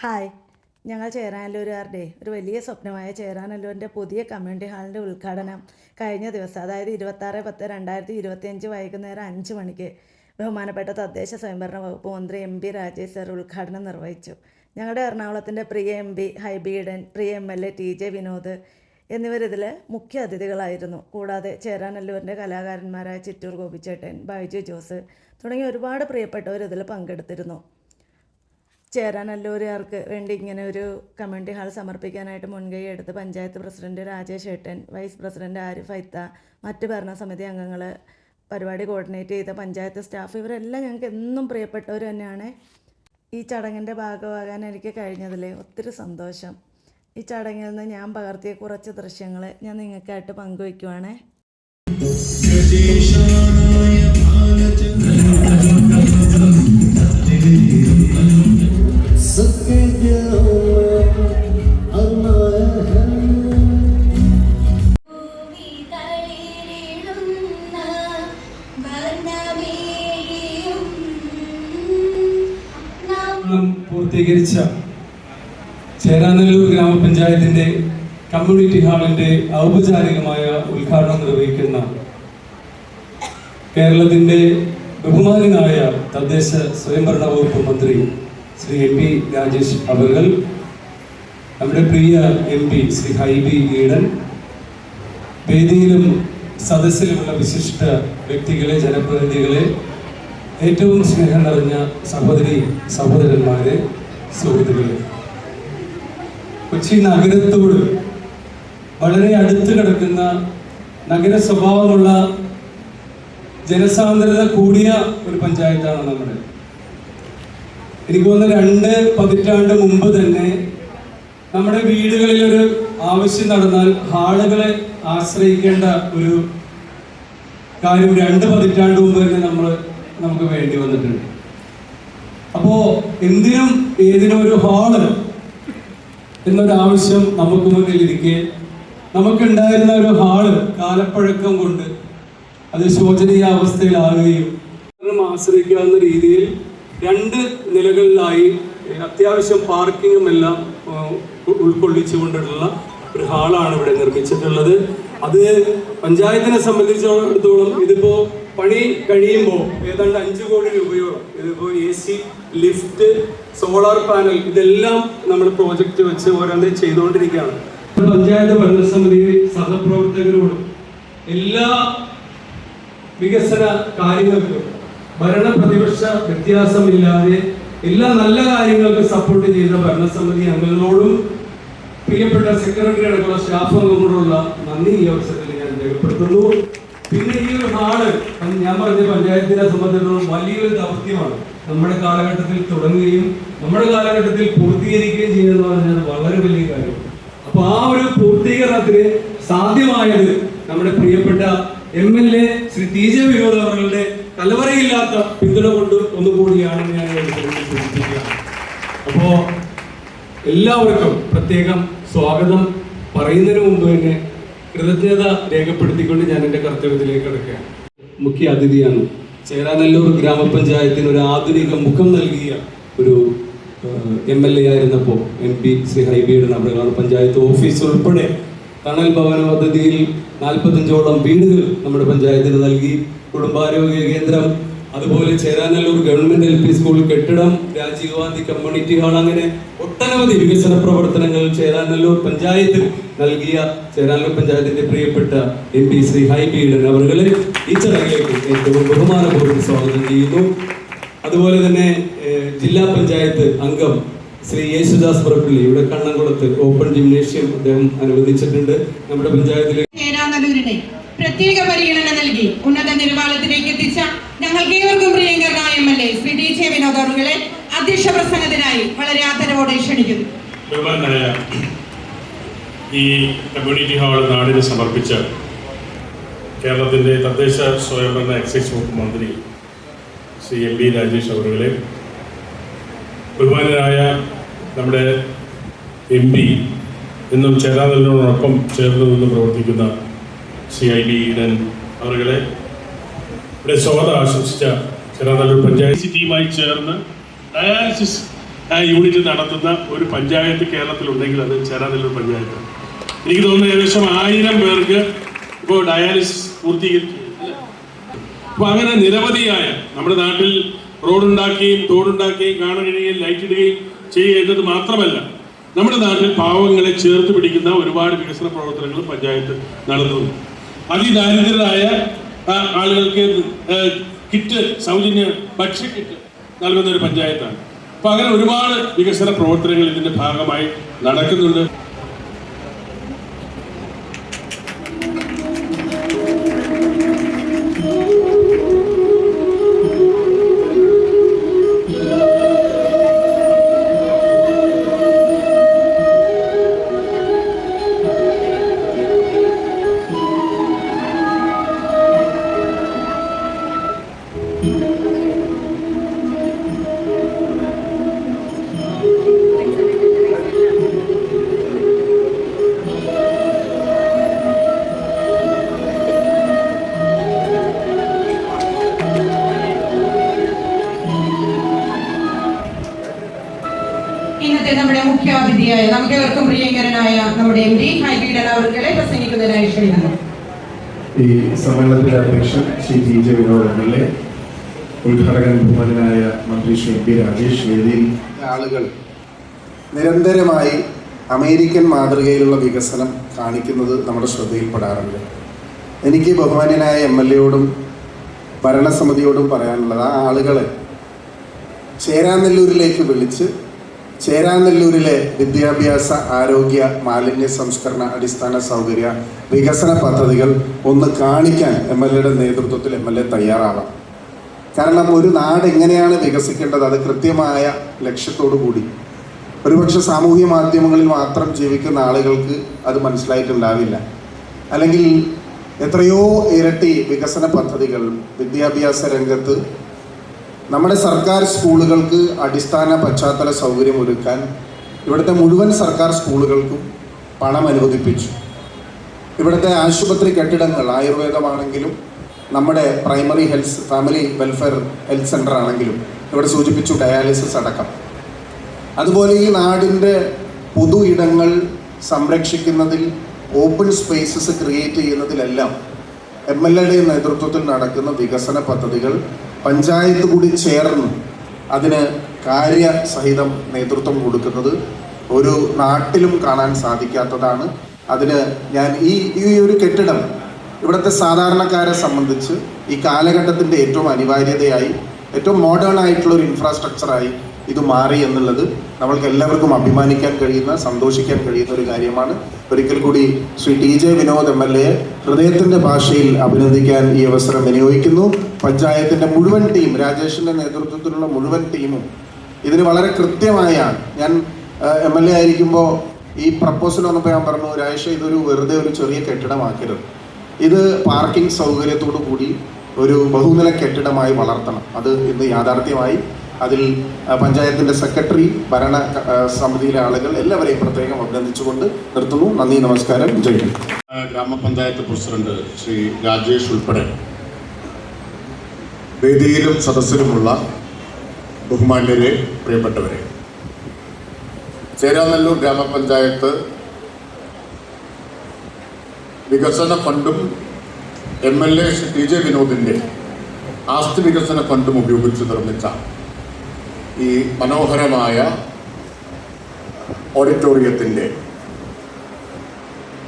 Hi. ഞങ്ങൾ ചേരാനല്ലൂരുകാരുടെ ഒരു വലിയ സ്വപ്നമായ ചേരാനല്ലൂരിന്റെ പുതിയ കമ്മ്യൂണിറ്റി ഹാളിന്റെ ഉദ്ഘാടനം കഴിഞ്ഞ ദിവസം അതായത് ഇരുപത്താറ് പത്ത് രണ്ടായിരത്തി ഇരുപത്തിയഞ്ച് വൈകുന്നേരം അഞ്ച് മണിക്ക് ബഹുമാനപ്പെട്ട തദ്ദേശ സ്വയംഭരണ വകുപ്പ് മന്ത്രി എം പി രാജേഷ് സർ ഉദ്ഘാടനം നിർവഹിച്ചു. ഞങ്ങളുടെ എറണാകുളത്തിന്റെ പ്രിയ M P Hibi Eden Priya M L A T J Vinod എന്നിവരിതിൽ മുഖ്യ അതിഥികളായിരുന്നു. കൂടാതെ ചേരാനല്ലൂരിന്റെ കലാകാരന്മാരായ ചിറ്റൂർ ഗോപിച്ചേട്ടൻ ബൈജു ജോസ് തുടങ്ങിയ ഒരുപാട് പ്രിയപ്പെട്ടവർ ഇതിൽ പങ്കെടുത്തിരുന്നു. ചേരാനല്ലൂരുകാർക്ക് വേണ്ടി ഇങ്ങനെ ഒരു കമ്മ്യൂണിറ്റി ഹാൾ സമർപ്പിക്കാനായിട്ട് മുൻകൈ എടുത്ത് പഞ്ചായത്ത് പ്രസിഡന്റ് രാജേഷ് ഏട്ടൻ വൈസ് പ്രസിഡന്റ് ആരിഫ് ഐത്ത മറ്റ് ഭരണസമിതി അംഗങ്ങൾ പരിപാടി കോർഡിനേറ്റ് ചെയ്ത പഞ്ചായത്ത് സ്റ്റാഫ് ഇവരെല്ലാം ഞങ്ങൾക്ക് എന്നും പ്രിയപ്പെട്ടവർ തന്നെയാണ്. ഈ ചടങ്ങിന്റെ ഭാഗമാകാൻ എനിക്ക് കഴിഞ്ഞതിൽ ഒത്തിരി സന്തോഷം. ഈ ചടങ്ങിൽ നിന്ന് ഞാൻ പകർത്തിയ കുറച്ച് ദൃശ്യങ്ങൾ ഞാൻ നിങ്ങൾക്കായിട്ട് പങ്കുവയ്ക്കുവാണേ. പൂർത്തീകരിച്ച ചേരാനല്ലൂർ ഗ്രാമപഞ്ചായത്തിന്റെ കമ്മ്യൂണിറ്റി ഹാളിന്റെ ഔപചാരികമായ ഉദ്ഘാടനം നിർവഹിക്കുന്ന കേരളത്തിന്റെ ബഹുമാനായ തദ്ദേശ സ്വയംഭരണ വകുപ്പ് മന്ത്രി ശ്രീ എം പി രാജേഷ് അവർകൾ നമ്മുടെ പ്രിയ എം പി ശ്രീ ഹൈബി ഈഡൻ വേദിയിലും സദസ്സിലുമുള്ള വിശിഷ്ട വ്യക്തികളെ ജനപ്രതിനിധികളെ ഏറ്റവും സ്നേഹം നിറഞ്ഞ സഹോദരി സഹോദരന്മാരെ സുഹൃത്തുക്കളെ. കൊച്ചി നഗരത്തോട് വളരെ അടുത്ത് കിടക്കുന്ന നഗര സ്വഭാവമുള്ള ജനസാന്ദ്രത കൂടിയ ഒരു പഞ്ചായത്താണ് നമ്മുടെ എനിക്ക് തോന്നുന്നു രണ്ട് പതിറ്റാണ്ട് മുമ്പ് തന്നെ നമ്മുടെ വീടുകളിൽ ഒരു ആവശ്യം നടന്നാൽ ഹാളുകളെ ആശ്രയിക്കേണ്ട ഒരു കാര്യം രണ്ട് പതിറ്റാണ്ട് മുമ്പ് തന്നെ നമ്മൾ നമുക്ക് വേണ്ടി വന്നിട്ടുണ്ട്. അപ്പോ എന്തിനും ഏതിനും ഒരു ഹാൾ എന്നൊരാവശ്യം നമുക്ക് മുന്നിൽ ഇരിക്കെ നമുക്കുണ്ടായിരുന്ന ഒരു ഹാൾ കാലപ്പഴക്കം കൊണ്ട് അത് ശോചനീയ അവസ്ഥയിലാകുകയും ആശ്രയിക്കാവുന്ന രീതിയിൽ രണ്ട് നിലകളിലായി അത്യാവശ്യം പാർക്കിങ്ങും എല്ലാം ഉൾക്കൊള്ളിച്ചുകൊണ്ടിട്ടുള്ള ഒരു ഹാളാണ് ഇവിടെ നിർമ്മിച്ചിട്ടുള്ളത്. അത് പഞ്ചായത്തിനെ സംബന്ധിച്ചിടത്തോളം ഇതിപ്പോ പണി കഴിയുമ്പോൾ ഏതാണ്ട് അഞ്ചു കോടി രൂപയോളം ഇതിപ്പോ A C lift solar panel ഇതെല്ലാം നമ്മൾ പ്രോജക്റ്റ് വെച്ച് ഓരോന്നേ ചെയ്തുകൊണ്ടിരിക്കുകയാണ്. പഞ്ചായത്ത് ഭരണസമിതി സഹപ്രവർത്തകരോടും എല്ലാ വികസന കാര്യങ്ങൾക്കും ഭരണ പ്രതിപക്ഷ വ്യത്യാസമില്ലാതെ എല്ലാ നല്ല കാര്യങ്ങൾക്കും സപ്പോർട്ട് ചെയ്ത ഭരണസമിതി അംഗങ്ങളോടും പ്രിയപ്പെട്ട സെക്രട്ടറി അടക്കമുള്ള സ്റ്റാഫ് അംഗങ്ങളോടുള്ള നന്ദി ഈ അവസരത്തിൽ ഞാൻ രേഖപ്പെടുത്തുന്നു. പിന്നെ ഈ ഒരു ഹാൾ ഞാൻ പറഞ്ഞ പഞ്ചായത്തിനെ സംബന്ധിച്ചിടത്തോളം വലിയൊരു ദൗത്യമാണ്. നമ്മുടെ കാലഘട്ടത്തിൽ തുടങ്ങുകയും നമ്മുടെ കാലഘട്ടത്തിൽ പൂർത്തീകരിക്കുകയും ചെയ്യുന്നത് പറഞ്ഞാൽ വളരെ വലിയ കാര്യമാണ്. അപ്പൊ ആ ഒരു പൂർത്തീകരണത്തിന് സാധ്യമായത് നമ്മുടെ പ്രിയപ്പെട്ട M L A Shri T J Vinod അവരുടെ കലവറയില്ലാത്ത പിന്തുണ കൊണ്ട് ഒന്നുകൂടിയാണ് ഞാൻ അപ്പോ എല്ലാവർക്കും പ്രത്യേകം സ്വാഗതം. പറയുന്നതിന് മുമ്പ് തന്നെ കൃതജ്ഞത രേഖപ്പെടുത്തിക്കൊണ്ട് ഞാൻ എന്റെ കർത്തവ്യത്തിലേക്ക് കിടക്കുകയാണ് മുഖ്യ അതിഥിയാണ്. ചേരാനല്ലൂർ ഗ്രാമപഞ്ചായത്തിന് ഒരു ആധുനിക മുഖം നൽകിയ ഒരു എം എൽ എ ആയിരുന്നപ്പോൾ എം പി ശ്രീ ഹൈബിയുടെ നമ്മുടെ പഞ്ചായത്ത് ഓഫീസ് ഉൾപ്പെടെ തണൽ ഭവന പദ്ധതിയിൽ നാൽപ്പത്തഞ്ചോളം വീടുകൾ നമ്മുടെ പഞ്ചായത്തിന് നൽകി. കുടുംബാരോഗ്യ കേന്ദ്രം അതുപോലെ Cheranallur government L P school കെട്ടിടം രാജീവ് ഗാന്ധി കമ്മ്യൂണിറ്റി ഹാൾ അങ്ങനെ ഒട്ടനവധി വികസന പ്രവർത്തനങ്ങൾ ചേരാനല്ലൂർ പഞ്ചായത്തിൽ നൽകിയ ചേരാനല്ലൂർ പഞ്ചായത്തിന്റെ പ്രിയപ്പെട്ട എം പി ശ്രീ ഹൈബി ഈഡൻ അവരുടെ ഈ ചടങ്ങിലേക്ക് ഏറ്റവും ബഹുമാനപൂർവം സ്വാഗതം ചെയ്യുന്നു. അതുപോലെ തന്നെ ജില്ലാ പഞ്ചായത്ത് അംഗം ശ്രീ യേശുദാസ് പുറപ്പള്ളി ഇവിടെ കണ്ണംകുളത്ത് ഓപ്പൺ ജിംനേഷ്യം അദ്ദേഹം അനുവദിച്ചിട്ടുണ്ട്. നമ്മുടെ പഞ്ചായത്തിലെ പ്രത്യേക പരിഗണന നൽകി ഉന്നത നിലവാരത്തിലേക്ക് എത്തിച്ച ഞങ്ങൾക്ക് ഏവർക്കും പ്രിയങ്കരനായ M L A Shri D J Vinod അധ്യക്ഷ പ്രസംഗത്തിനായി വളരെ ആദരവോടെ ക്ഷണിക്കുന്നു. ഈ കമ്മ്യൂണിറ്റി ഹാൾ നാടിന് സമർപ്പിച്ച കേരളത്തിന്റെ തദ്ദേശ സ്വയംഭരണ എക്സൈസ് വകുപ്പ് മന്ത്രി ശ്രീ എം പി രാജേഷ് അവറുകളെ ബഹുമാനരായ നമ്മുടെ എം പി എന്നും ചേരാനല്ലോടൊപ്പം ചേർന്ന് നിന്ന് പ്രവർത്തിക്കുന്ന ശ്രീ ഐ ബി ഈഡൻ അവരുടെ ഇവിടെ സ്വാഗതം ആശംസിച്ച ചെറുതല്ലൂർ പഞ്ചായത്ത് ടീമായി ചേർന്ന് ഡയാലിസിസ് യൂണിറ്റ് നടത്തുന്ന ഒരു പഞ്ചായത്ത് കേരളത്തിലുണ്ടെങ്കിൽ അത് ചേരാനെല്ലൂർ പഞ്ചായത്ത് എനിക്ക് തോന്നുന്നു ഏകദേശം ആയിരം പേർക്ക് ഇപ്പോൾ ഡയാലിസിസ് പൂർത്തീകരിച്ചു അപ്പൊ അങ്ങനെ നിരവധിയായ നമ്മുടെ നാട്ടിൽ റോഡുണ്ടാക്കുകയും തോടുണ്ടാക്കുകയും കാണുകയും ലൈറ്റ് ഇടുകയും ചെയ്യുക എന്നത് മാത്രമല്ല നമ്മുടെ നാട്ടിൽ പാവങ്ങളെ ചേർത്ത് പിടിക്കുന്ന ഒരുപാട് വികസന പ്രവർത്തനങ്ങളും പഞ്ചായത്ത് നടത്തുന്നു അതിദാരിദ്ര്യരായ ആ, ആളുകൾക്ക് കിറ്റ് സൗജന്യ ഭക്ഷ്യ കിറ്റ് നൽകുന്ന ഒരു പഞ്ചായത്താണ്. അപ്പൊ അങ്ങനെ ഒരുപാട് വികസന പ്രവർത്തനങ്ങൾ ഇതിന്റെ ഭാഗമായി നടക്കുന്നുണ്ട്. മുഖ്യാതിഥിയായ എല്ലാവർക്കും പ്രിയങ്കരനായ നമ്മുടെ എം ഡി ഹൈബീഡൻ അവർകളെ പ്രസംഗിക്കുന്നതിനായി ക്ഷണിക്കുന്നു. ഈ സമ്മേളനത്തിന്റെ അധ്യക്ഷൻ Shri G J Vinod M L A ഉദ്ഘാടകൻ ബഹുമാനായ മന്ത്രി ശ്രീ എം പി രാജേഷ് വേദിയിൽ. ആളുകൾ നിരന്തരമായി അമേരിക്കൻ മാതൃകയിലുള്ള വികസനം കാണിക്കുന്നത് നമ്മുടെ ശ്രദ്ധയിൽപ്പെടാറുണ്ട്. എനിക്ക് ബഹുമാനായ എം എൽ എയോടും ഭരണസമിതിയോടും പറയാനുള്ളത് ആ ആളുകളെ ചേരാനെല്ലൂരിലേക്ക് വിളിച്ച് ചേരാനെല്ലൂരിലെ വിദ്യാഭ്യാസ ആരോഗ്യ മാലിന്യ സംസ്കരണ അടിസ്ഥാന സൗകര്യ വികസന പദ്ധതികൾ ഒന്ന് കാണിക്കാൻ എം എൽ എയുടെ നേതൃത്വത്തിൽ എം എൽ എ തയ്യാറാവാം കാരണം ഒരു നാട് എങ്ങനെയാണ് വികസിക്കേണ്ടത്? അത് കൃത്യമായ ലക്ഷ്യത്തോടു കൂടി. ഒരുപക്ഷെ സാമൂഹ്യ മാധ്യമങ്ങളിൽ മാത്രം ജീവിക്കുന്ന ആളുകൾക്ക് അത് മനസ്സിലായിട്ടുണ്ടാവില്ല. അല്ലെങ്കിൽ എത്രയോ ഇരട്ടി വികസന പദ്ധതികൾ വിദ്യാഭ്യാസ രംഗത്ത് നമ്മുടെ സർക്കാർ സ്കൂളുകൾക്ക് അടിസ്ഥാന പശ്ചാത്തല സൗകര്യം ഒരുക്കാൻ ഇവിടുത്തെ മുഴുവൻ സർക്കാർ സ്കൂളുകൾക്കും പണം അനുവദിപ്പിച്ചു. ഇവിടുത്തെ ആശുപത്രി കെട്ടിടങ്ങൾ ആയുർവേദമാണെങ്കിലും നമ്മുടെ primary health family welfare health centre ആണെങ്കിലും ഇവിടെ സൂചിപ്പിച്ചു ഡയാലിസിസ് അടക്കം. അതുപോലെ ഈ നാടിന്റെ പൊതു ഇടങ്ങൾ സംരക്ഷിക്കുന്നതിൽ ഓപ്പൺ സ്പേസസ് ക്രിയേറ്റ് ചെയ്യുന്നതിലെല്ലാം എം എൽ എയുടെ നേതൃത്വത്തിൽ നടക്കുന്ന വികസന പദ്ധതികൾ പഞ്ചായത്ത് കൂടി ചേർന്ന് അതിന് കാര്യസഹിതം നേതൃത്വം കൊടുക്കുന്നത് ഒരു നാട്ടിലും കാണാൻ സാധിക്കാത്തതാണ്. അതിന് ഞാൻ ഈ ഈ ഒരു കെട്ടിടം ഇവിടുത്തെ സാധാരണക്കാരെ സംബന്ധിച്ച് ഈ കാലഘട്ടത്തിന്റെ ഏറ്റവും അനിവാര്യതയായി ഏറ്റവും മോഡേൺ ആയിട്ടുള്ള ഒരു ഇൻഫ്രാസ്ട്രക്ചറായി ഇത് മാറി എന്നുള്ളത് നമ്മൾക്ക് എല്ലാവർക്കും അഭിമാനിക്കാൻ കഴിയുന്ന സന്തോഷിക്കാൻ കഴിയുന്ന ഒരു കാര്യമാണ്. ഒരിക്കൽ കൂടി Shri T J Vinod M L A ഹൃദയത്തിന്റെ ഭാഷയിൽ അഭിനന്ദിക്കാൻ ഈ അവസരം വിനിയോഗിക്കുന്നു. പഞ്ചായത്തിന്റെ മുഴുവൻ ടീം രാജേഷിന്റെ നേതൃത്വത്തിലുള്ള മുഴുവൻ ടീമും ഇതിന് വളരെ കൃത്യമായ ഞാൻ എം എൽ എ ആയിരിക്കുമ്പോൾ ഈ പ്രപ്പോസൽ വന്നപ്പോൾ ഞാൻ പറഞ്ഞു രാജേഷ് ഇതൊരു വെറുതെ ഒരു ചെറിയ കെട്ടിടമാക്കരുത്. ഇത് പാർക്കിംഗ് സൗകര്യത്തോടു കൂടി ഒരു ബഹുനില കെട്ടിടമായി വളർത്തണം. അത് ഇന്ന് യാഥാർത്ഥ്യമായി അതിൽ പഞ്ചായത്തിന്റെ സെക്രട്ടറി ഭരണ സമിതിയിലെ ആളുകൾ എല്ലാവരെയും പ്രത്യേകം അഭിനന്ദിച്ചുകൊണ്ട് നിർത്തുന്നു. നന്ദി നമസ്കാരം. ജയ് ഗ്രാമപഞ്ചായത്ത് പ്രസിഡന്റ് ശ്രീ രാജേഷ് ഉൾപ്പെടെ വേദിയിലും സദസ്സിലുമുള്ള ബഹുമാന്യരെ പ്രിയപ്പെട്ടവരെ. ചേരാനല്ലൂർ ഗ്രാമപഞ്ചായത്ത് വികസന ഫണ്ടും M L A T J വിനോദിന്റെ ആസ്തി വികസന ഫണ്ടും ഉപയോഗിച്ച് നിർമ്മിച്ച ഈ മനോഹരമായ ഓഡിറ്റോറിയത്തിന്റെ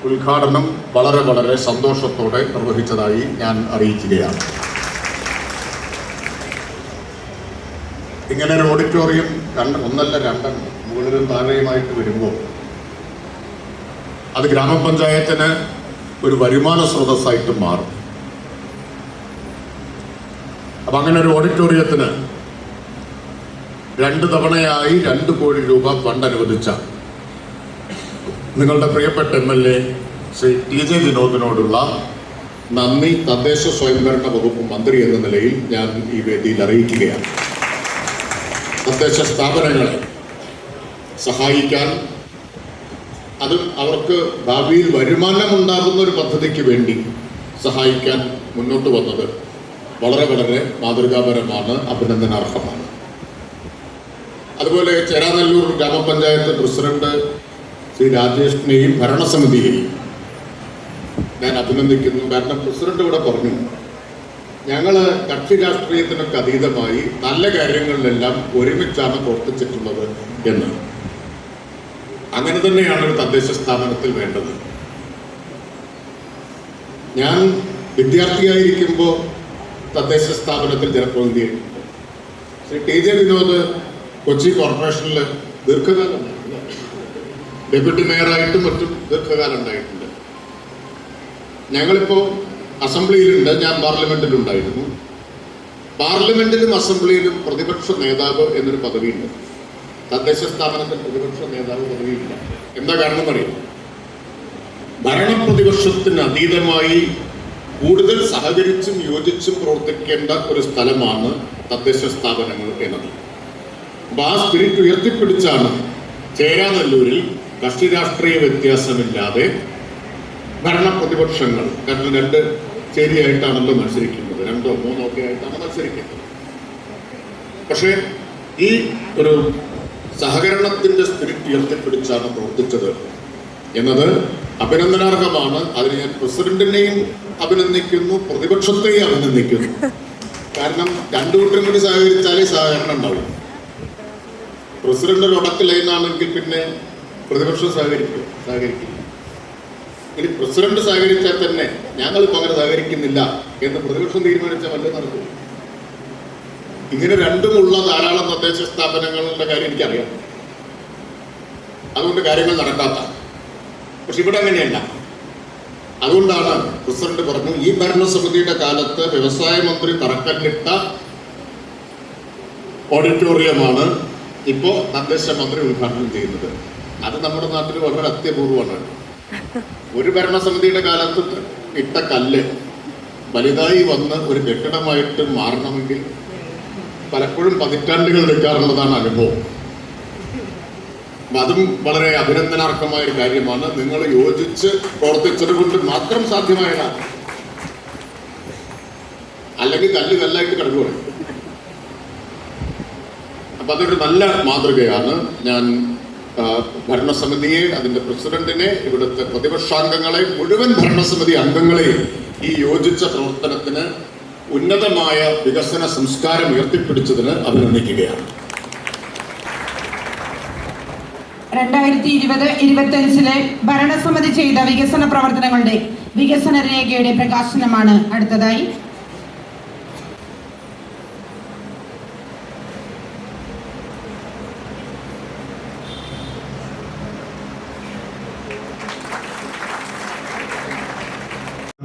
ഉദ്ഘാടനം വളരെ വളരെ സന്തോഷത്തോടെ നിർവഹിച്ചതായി ഞാൻ അറിയിക്കുകയാണ്. ഇങ്ങനെ ഒരു ഓഡിറ്റോറിയം രണ്ട് ഒന്നല്ല രണ്ടെണ്ണം മുകളിലും താഴെയുമായിട്ട് വരുമ്പോൾ അത് ഗ്രാമപഞ്ചായത്തിന് ഒരു വരുമാന സ്രോതസ്സായിട്ട് മാറും. അപ്പം അങ്ങനെ ഒരു ഓഡിറ്റോറിയത്തിന് രണ്ട് തവണയായി രണ്ട് കോടി രൂപ ഫണ്ട് അനുവദിച്ച നിങ്ങളുടെ പ്രിയപ്പെട്ട M L A Shri T J വിനോദിനോടുള്ള നന്ദി. തദ്ദേശ സ്വയംഭരണ വകുപ്പ് മന്ത്രി എന്ന നിലയിൽ ഞാൻ ഈ വേദിയിൽ അറിയിക്കുകയാണ്. തദ്ദേശ സ്ഥാപനങ്ങളെ സഹായിക്കാൻ അത് അവർക്ക് ഭാവിയിൽ വരുമാനമുണ്ടാകുന്ന ഒരു പദ്ധതിക്ക് വേണ്ടി സഹായിക്കാൻ മുന്നോട്ട് വന്നത് വളരെ വളരെ മാതൃകാപരമാണ് അഭിനന്ദനാർഹമാണ്. അതുപോലെ ചേരാനല്ലൂർ ഗ്രാമപഞ്ചായത്ത് പ്രസിഡന്റ് ശ്രീ രാജേഷിനെയും ഭരണസമിതിയെയും ഞാൻ അഭിനന്ദിക്കുന്നു. കാരണം പ്രസിഡന്റ് ഇവിടെ പറഞ്ഞു ഞങ്ങൾ കക്ഷി രാഷ്ട്രീയത്തിനൊക്കെ അതീതമായി നല്ല കാര്യങ്ങളിലെല്ലാം ഒരുമിച്ചാണ് പ്രവർത്തിച്ചിട്ടുള്ളത് എന്ന്. അങ്ങനെ തന്നെയാണ് ഒരു തദ്ദേശ സ്ഥാപനത്തിൽ വേണ്ടത്. ഞാൻ വിദ്യാർത്ഥിയായിരിക്കുമ്പോൾ തദ്ദേശ സ്ഥാപനത്തിൽ ജനപ്രതിനിധിയായിട്ടുണ്ട് ശ്രീ ടി ജെ വിനോദ് കൊച്ചി കോർപ്പറേഷനിൽ ദീർഘകാലം ഡെപ്യൂട്ടി മേയറായിട്ടും മറ്റും ദീർഘകാലം ഉണ്ടായിട്ടുണ്ട്. ഞങ്ങളിപ്പോൾ അസംബ്ലിയിലുണ്ട് ഞാൻ പാർലമെന്റിലുണ്ടായിരുന്നു. പാർലമെന്റിലും അസംബ്ലിയിലും പ്രതിപക്ഷ നേതാവ് എന്നൊരു പദവിയുണ്ട്. തദ്ദേശ സ്ഥാപനത്തിൽ പ്രതിപക്ഷ നേതാവ് പദവിയില്ല. എന്താ കാരണം എന്നറിയാം ഭരണപ്രതിപക്ഷത്തിന് അതീതമായി കൂടുതൽ സഹകരിച്ചും യോജിച്ചും പ്രവർത്തിക്കേണ്ട ഒരു സ്ഥലമാണ് തദ്ദേശ സ്ഥാപനങ്ങൾ എന്നത്. അപ്പൊ ആ സ്പിരിറ്റ് ഉയർത്തിപ്പിടിച്ചാണ് ചേരാനല്ലൂരിൽ കക്ഷി രാഷ്ട്രീയ വ്യത്യാസമില്ലാതെ ഭരണപ്രതിപക്ഷങ്ങൾ കാരണം രണ്ട് ചേരിയായിട്ടാണല്ലോ മത്സരിക്കുന്നത്. രണ്ടോ മൂന്നോ ഒക്കെ ആയിട്ടാണ് മത്സരിക്കുന്നത്. പക്ഷേ ഈ ഒരു സഹകരണത്തിന്റെ സ്പിരിറ്റ് ഉയർത്തിപ്പിടിച്ചാണ് പ്രവർത്തിച്ചത് എന്നത് അഭിനന്ദനാർഹമാണ്. അതിന് ഞാൻ പ്രസിഡന്റിനെയും അഭിനന്ദിക്കുന്നു പ്രതിപക്ഷത്തെയും അഭിനന്ദിക്കുന്നു. കാരണം രണ്ടു കൂട്ടരും കൂടി സഹകരിച്ചാലേ സഹകരണം ഉണ്ടാവും പ്രസിഡന്റ് ഒരു ഉടക്ക് പിന്നെ പ്രതിപക്ഷം സഹകരിക്കും സഹകരിക്കും ഇനി പ്രസിഡന്റ് സഹകരിച്ചാൽ തന്നെ ഞങ്ങൾ ഇപ്പൊ അങ്ങനെ സഹകരിക്കുന്നില്ല എന്ന് പ്രതിപക്ഷം തീരുമാനിച്ചാൽ വല്ലതും നടക്കും. ഇങ്ങനെ രണ്ടുമുള്ള ധാരാളം തദ്ദേശ സ്ഥാപനങ്ങളുടെ കാര്യം എനിക്കറിയാം. അതുകൊണ്ട് കാര്യങ്ങൾ നടക്കാത്ത. പക്ഷെ ഇവിടെ അങ്ങനെയല്ല. അതുകൊണ്ടാണ് പ്രസിഡന്റ് പറഞ്ഞു ഈ ഭരണസമിതിയുടെ കാലത്ത് വ്യവസായ മന്ത്രി തറക്കല്ലിട്ട ഓഡിറ്റോറിയമാണ് ഇപ്പോൾ തദ്ദേശ മന്ത്രി ഉദ്ഘാടനം ചെയ്യുന്നത്. അത് നമ്മുടെ നാട്ടിൽ വളരെ അത്യപൂർവമാണ്. ഒരു ഭരണസമിതിയുടെ കാലത്ത് ഇട്ട കല്ല് വലുതായി വന്ന് ഒരു കെട്ടിടമായിട്ട് മാറണമെങ്കിൽ പലപ്പോഴും പതിറ്റാണ്ടുകൾ എടുക്കാറുള്ളതാണ് അനുഭവം. അതും വളരെ അഭിനന്ദനാർഹമായ ഒരു കാര്യമാണ്. നിങ്ങൾ യോജിച്ച് പ്രവർത്തിച്ചത് കൊണ്ട് മാത്രം സാധ്യമായതാണ്. അല്ലെങ്കിൽ കല്ല് കല്ലായിട്ട് കിടക്കുകയാണ് അപ്പൊ അതൊരു നല്ല മാതൃകയാണ്. ഞാൻ ഭരണസമിതിയെ അതിന്റെ പ്രസിഡന്റിനെ ഇവിടുത്തെ പ്രതിപക്ഷാംഗങ്ങളെ മുഴുവൻ ഭരണസമിതി അംഗങ്ങളെയും ഈ യോജിച്ച പ്രവർത്തനത്തിന് ഉന്നതമായ വികസന സംസ്കാരം ഉയർത്തിപ്പിടിച്ചതിന് അഭിനന്ദിക്കുകയാണ്. രണ്ടായിരത്തി ഇരുപത് ഇരുപത്തിയഞ്ചിലെ ഭരണസമിതി ചെയ്ത വികസന പ്രവർത്തനങ്ങളുടെ വികസന രേഖയുടെ പ്രകാശനമാണ് അടുത്തതായി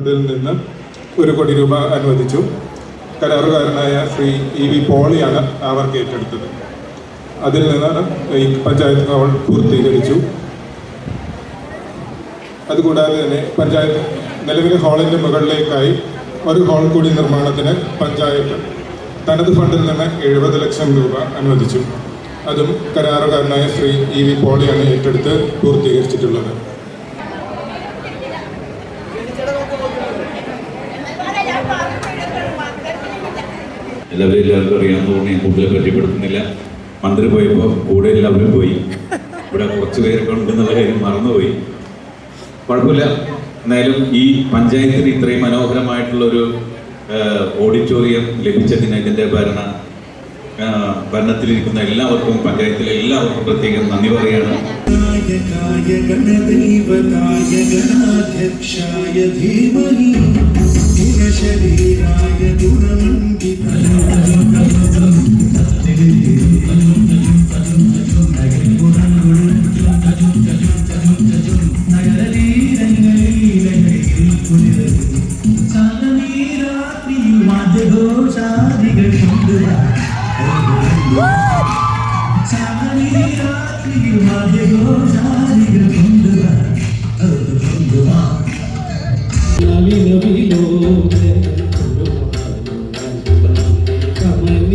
ഇതിൽ നിന്ന് ഒരു കോടി രൂപ അനുവദിച്ചു. കരാറുകാരനായ ശ്രീ ഇ വി പോളിയാണ് ആ വർക്ക് ഏറ്റെടുത്തത്. അതിൽ നിന്നാണ് ഈ പഞ്ചായത്ത് ഭവൻ പൂർത്തീകരിച്ചു. അതുകൂടാതെ തന്നെ പഞ്ചായത്ത് നിലവിലെ ഹാളിന്റെ മുകളിലേക്കായി ഒരു ഹാൾ കൂടി നിർമ്മാണത്തിന് പഞ്ചായത്ത് തനത് ഫണ്ടിൽ നിന്ന് എഴുപത് ലക്ഷം രൂപ അനുവദിച്ചു. അതും കരാറുകാരനായ ശ്രീ ഇ വി പോളിയാണ് ഏറ്റെടുത്ത് പൂർത്തീകരിച്ചിട്ടുള്ളത്. എല്ലാവരും എല്ലാവർക്കും അറിയാവുന്നതുകൊണ്ട് ഞാൻ കൂടുതൽ പറ്റിപ്പെടുത്തുന്നില്ല മന്ത്രി പോയപ്പോൾ കൂടെ എല്ലാവരും പോയി. ഇവിടെ കുറച്ച് പേരൊക്കെ ഉണ്ടെന്നുള്ള കാര്യം മറന്നുപോയി. കുഴപ്പമില്ല. എന്നാലും ഈ പഞ്ചായത്തിന് ഇത്രയും മനോഹരമായിട്ടുള്ളൊരു ഓഡിറ്റോറിയം ലഭിച്ചതിന് ഇതിന്റെ ഭരണ ഭരണത്തിലിരിക്കുന്ന എല്ലാവർക്കും പഞ്ചായത്തിലെ എല്ലാവർക്കും പ്രത്യേകം നന്ദി പറയാണ് ഗണദൈവതായ ശരീര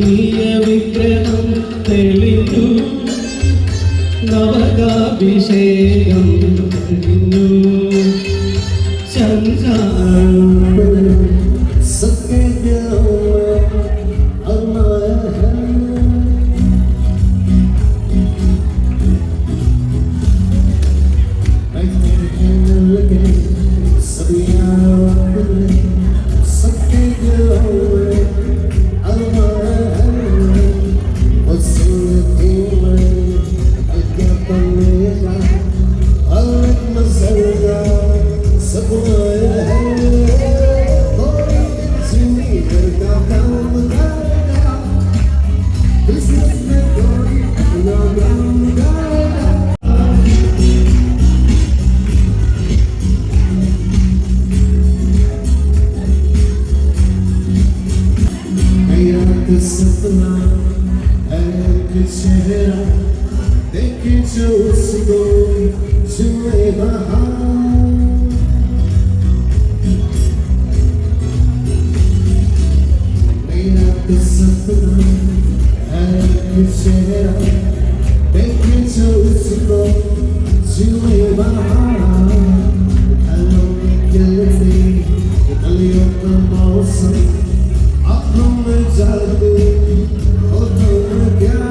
നീയ വിഗ്രഹം തെളിഞ്ഞു. നവകാഭിഷേകം തെളിഞ്ഞു could tear it up Thinking too slowly to lay my heart Made up is something I could tear it up Thinking too slow to lay my heart I don't think it's me I lay up the most I'll come and tell you I'll